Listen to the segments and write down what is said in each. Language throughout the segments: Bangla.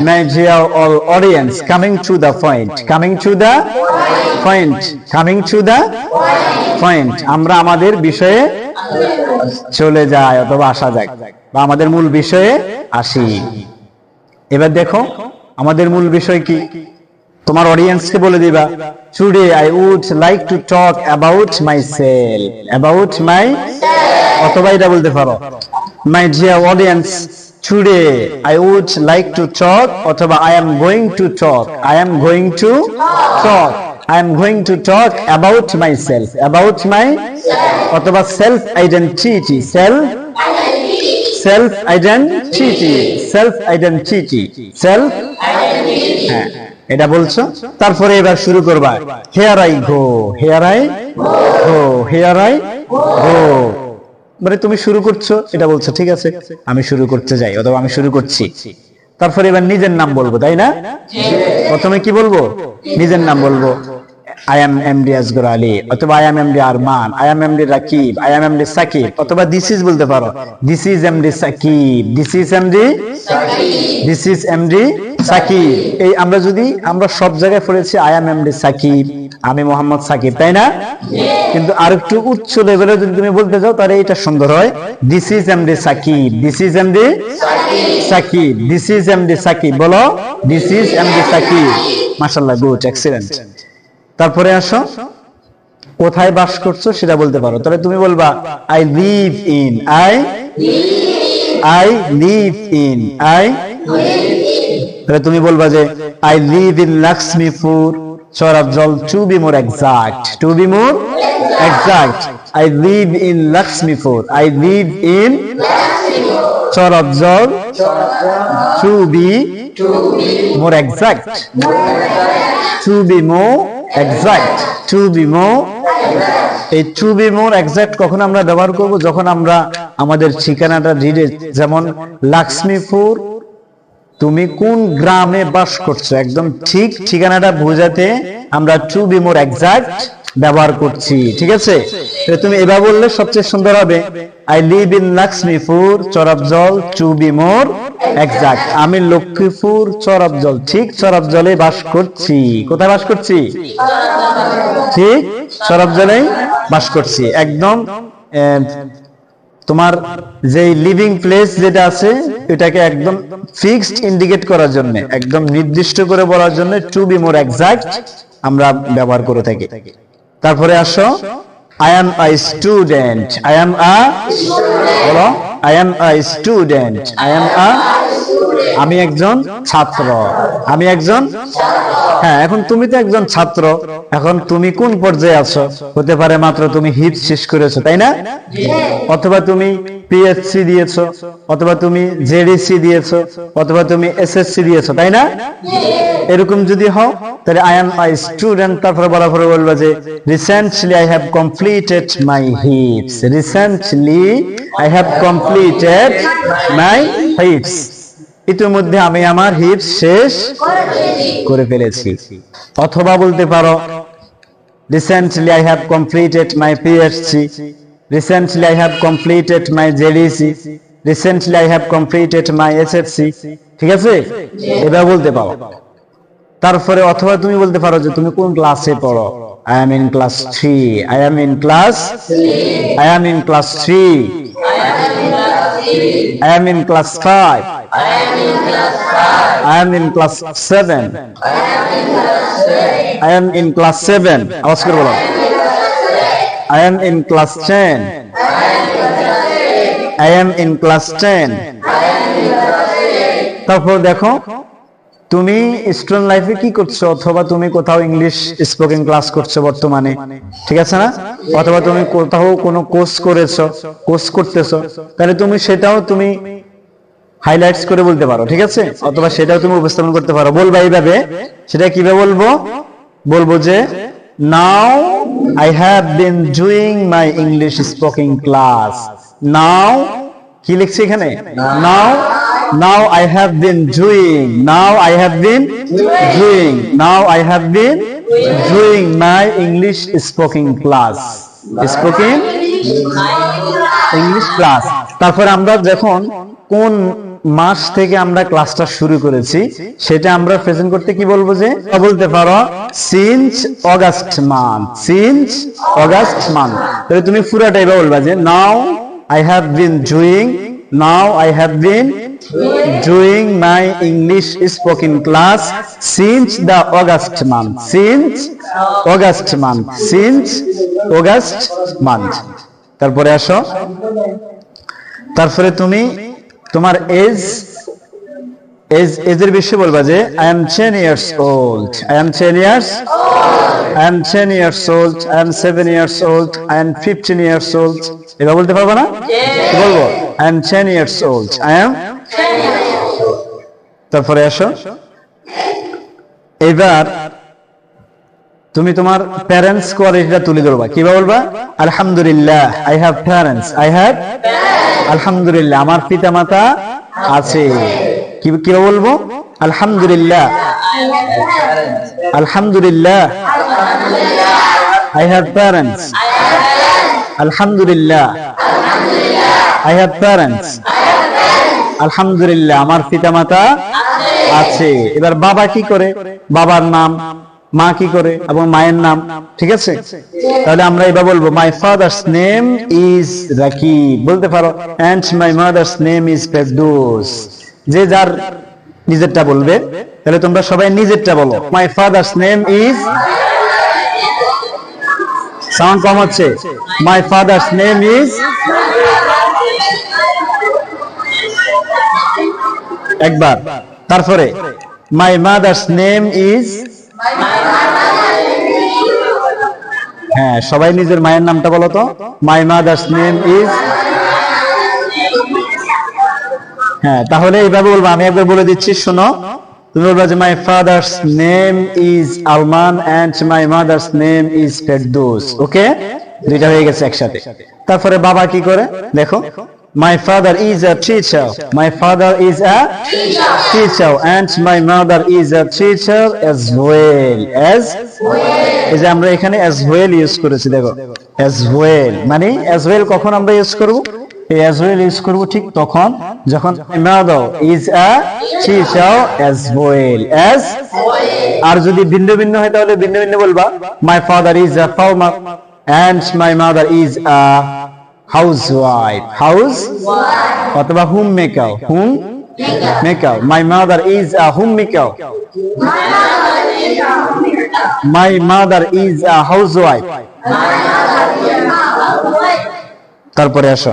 Dear all audience, coming to the point, coming to the point, coming to the point. আমরা আমাদের বিষয়ে চলে যাই অথবা আসা যাক। বা আমাদের মূল বিষয়ে আসি। এবার দেখো আমাদের মূল বিষয় কি? তোমার অডিয়েন্সকে বলে দিবা today I would like to talk about myself about my অথবা এটা বলতে পারো my dear audience today I would like to talk অথবা I am going to talk I am going to talk I am going to talk about myself about my অথবা self identity self self identity self identity self হ্যাঁ এটা বলছো? তারপরে এবার শুরু করবা। Here I go here I go here I go মানে তুমি শুরু করছ, এটা বলছো, ঠিক আছে, আমি শুরু করতে যাই, অথবা আমি শুরু করছি। তারপরে এবার নিজের নাম বলব, তাই না? প্রথমে কি বলব? নিজের নাম বলব। I am MD Asgar Ali অথবা I am MD Arman I am MD Rakib I am MD Sakib অথবা দিস ইজ বলতে পারো। This is MD Sakib this is MD this is Sakib, এই আমরা যদি, আমরা সব জায়গায় সাকিব, আমি মোহাম্মদ সাকিব, তাই না? কিন্তু আর একটু উচ্চ লেভেলে যদি তুমি বলতে যাও, তাহলে এটা সুন্দর হয়। This is Sakib this is Sakib this is Sakib, বলো। This is Sakib good excellent তারপরে আসো। কোথায় বাস করছ সেটা বলতে পারো। তাহলে তুমি বলবা I live in I I live in I তাহলে তুমি বলবা যে I live in Lakshmipur Charabajal to be more exact to be more exact I live in Lakshmipur I live in Charabajal to be more exact to be more exact to be more এই টু বি মোর এক্সাক্ট কখন আমরা ব্যবহার করব? যখন আমরা আমাদের ঠিকানাটা রিডে যেমন লক্ষ্মীপুর তুমি কোন গ্রামে বাস করছ? একদম ঠিক ঠিকানাটা বোঝাতে আমরা টু বি মোর এক্সাক্ট ব্যবহার করছি, ঠিক আছে? তুমি এবার বললে সবচেয়ে সুন্দর হবে I live in Lakshmipur Charabajal to be more exact আমি লক্ষ্মীপুর চরাবজল ঠিক চরাবজলে বাস করছি। কোথায় বাস করছি? ঠিক চরাবজলে বাস করছি। একদম তোমার যে লিভিং প্লেস যেটা আছে, এটাকে একদম ফিক্সড ইন্ডিকেট করার জন্য, একদম নির্দিষ্ট করে বলার জন্য টু বি মোর এক্সাক্ট আমরা ব্যবহার করে থাকি। তারপরে আসো I am I student I am a বলো। I am a student I am a আমি একজন ছাত্র। আমি একজন হ্যাঁ এখন তুমি তো একজন ছাত্র। এখন তুমি কোন পর্যায়ে আছো? হতে পারে মাত্র তুমি হিট শেষ করেছ তাই না? অথবা তুমি পিএসসি দিয়েছ, অথবা তুমি জেডিসি দিয়েছ, অথবা তুমি এসএসসি দিয়েছ, তাই না? এরকম যদি হও, তাহলে আই এম আই স্টুডেন্ট তারপরে বলার পরে বলব যে recently I have completed my hips recently I have completed my hips ইতিমধ্যে আমি আমার হিপস শেষ করে ফেলেছি। অথবা বলতে পারো recently I have completed my PSC recently I have completed my JDC recently I have completed my SSC ঠিক আছে? এবার বলতে পারো। তারপরে অথবা তুমি বলতে পারো যে তুমি কোন ক্লাসে পড়ো? I am in class three I am in class I am in class three I am in class 5. I am in class 7. I am in class 7. আওয়াজ করে বলো। I am in class 10. I am in class 10. তারপর দেখো, তুমি স্টুডেন্ট লাইফে কি করছ? অথবা তুমি কোথাও ইংলিশ স্পোকেন ক্লাস করছ বর্তমানে? ঠিক আছে না? অথবা তুমি কোথাও কোনো কোর্স করেছ কোর্স করতেছো, তাহলে তুমি সেটাও তুমি হাইলাইটস করে বলতে পারো, ঠিক আছে? অথবা সেটাও তুমি উপস্থাপন করতে পারো। বলবা এইভাবে, সেটা কীভাবে বলব? বলব যে now I have been doing my English speaking class now কি লিখছি এখানে? Now now I have been doing now I have been doing now I have been doing my English speaking class speaking English class তারপর আমরা যখন কোন মাস থেকে আমরা ক্লাসটা শুরু করেছি সেটা আমরা প্রেজেন্ট করতে কি বলব যে বলতে পারো since August month since August month তাহলে তুমি পুরাটা এবার বলবা যে now I have been doing now I have been doing my English spoken class since the August month. Since August month. Since August month. তারপরে আসো তারপরে তুমি তোমার এজ এজ এজের বিষয়ে বলবা যে I am ten years old I am ten years I am ten years old I am seven years old I am fifteen years old এটা বলতে পারব না? কি বলব I am ten years old I am তারপরে আসো। এবার তুমি তোমার প্যারেন্টস কোয়ালিটিটা তুলে ধরবা। কীভাবে বলবা? আলহামদুলিল্লাহ I have parents I have আলহামদুলিল্লাহ, আমার পিতা মাতা আছে। কি কীভাবে বলব? আলহামদুলিল্লাহ। আলহামদুলিল্লাহ। আই হ্যাভ প্যারেন্টস আলহামদুলিল্লাহ। আই হ্যাভ প্যারেন্টস আলহামদুলিল্লাহ, আমার পিতা মাতা আছে। এবার বাবা কি করে? বাবার নাম। মা কি করে এবং মায়ের নাম, ঠিক আছে? তাহলে আমরা এবার বলব my father's name is Rakib বলতে পারো and my mother's name is Ferdous যে যার নিজেরটা বলবে, তাহলে তোমরা সবাই নিজেরটা বলো my father's name is sound কম হচ্ছে। মাই ফাদার্স নেম ইজ একবার, তারপরে মাই মাদার্স নেম ইজ হ্যাঁ সবাই নিজের মায়ের নামটা বলো তো। মাই মাদার্স নেম ইজ হ্যাঁ তাহলে এইভাবে বলব, আমি একবার বলে দিচ্ছি, শোনো। তুমি বলবা যে my father's name is Alman and my mother's name is Ferdous okay দুইটা হয়ে গেছে একসাথে। তারপরে বাবা কি করে? দেখো। My father is a teacher my father is a teacher and my mother is a teacher as well. As এই যে আমরা এখানে as well ইউজ করেছি, দেখো। As well মানে as well কখন আমরা ইউজ করব? এই as well ইউজ করব ঠিক তখন যখন mother is a teacher as well as আর যদি ভিন্ন ভিন্ন হয় তাহলে ভিন্ন ভিন্ন বলবা। My father is a farmer and my mother is a housewife house অথবা homemaker homemaker my mother is a homemaker my mother is a housewife তারপরে আসো।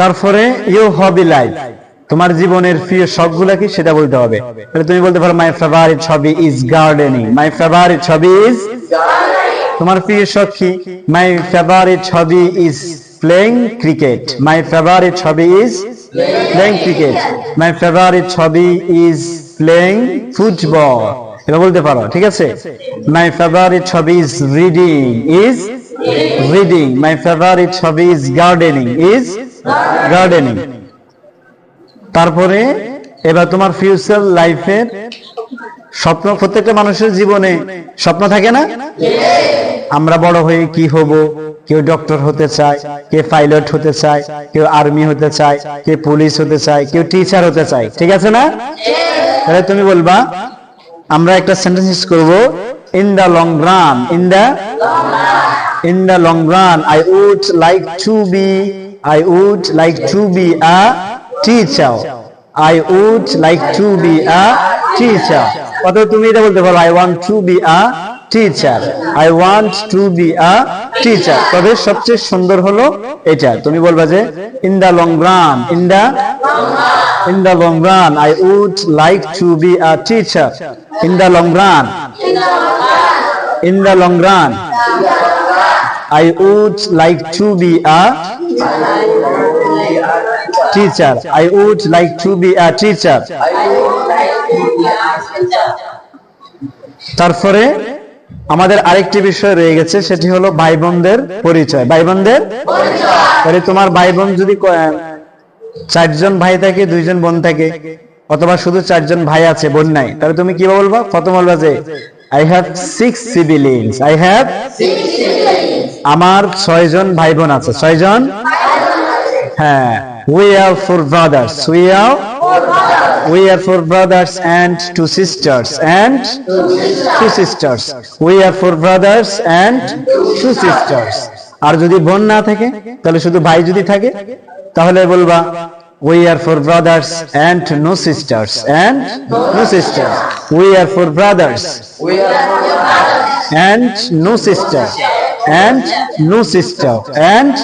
তারপরে ইউ হবি লাইফ তোমার জীবনের প্রিয় শখগুলা কি? সেটা বলতে হবে। তাহলে তুমি বলতে পারো my favourite hobby is gardening my favourite hobby is তোমার প্রিয় কি my favourite hobby is playing cricket my favourite hobby is playing cricket my favourite hobby is playing football এটা বলতে পারো, ঠিক আছে? My favourite hobby is reading is reading my favourite hobby is gardening is gardening তারপরে, এবার তোমার ফিউচার লাইফের স্বপ্ন প্রত্যেকটা মানুষের জীবনে স্বপ্ন থাকে না? আমরা বড় হয়ে কি হব? কেউ ডক্টর হতে চায় কে পাইলট হতে চায়, কেউ আর্মি হতে চায়, কেউ পুলিশ হতে চায়, কেউ টিচার হতে চায়। ঠিক আছে না? তাহলে তুমি বলবা, আমরা একটা সেন্টেন্স ইউজ করব in the long run in the in the long run I would like to be I would like to be a teacher I would like to be a teacher কত তুমি এটা বলতে পারো I want to be a teacher I want to be a teacher তবে সবচেয়ে সুন্দর হলো এটা। তুমি বলবা যে in the long run in the in the long run I would like to be a teacher in the long run in the long run I would like to be a teacher. I would like to be a teacher. তারপরে আমাদের আরেকটি বিষয় রয়ে গেছে, সেটি হলো ভাই বোনদের পরিচয়। ভাই বোনদের তোমার ভাই বোন যদি চারজন ভাই থাকে, দুইজন বোন থাকে, অথবা শুধু চারজন ভাই আছে, বোন নাই, তাহলে তুমি কি বলবা? কত বলবা যে I have six siblings I have আমার ছয়জন ভাই বোন আছে। ছয়জন? হ্যাঁ We are four brothers. We are we are four brothers and two sisters and two sisters. We are four brothers and two sisters. আর যদি বোন না থাকে তাহলে শুধু ভাই যদি থাকে তাহলে বলবা We are four brothers and no sisters and no sisters. We are four brothers and no sister and no sister and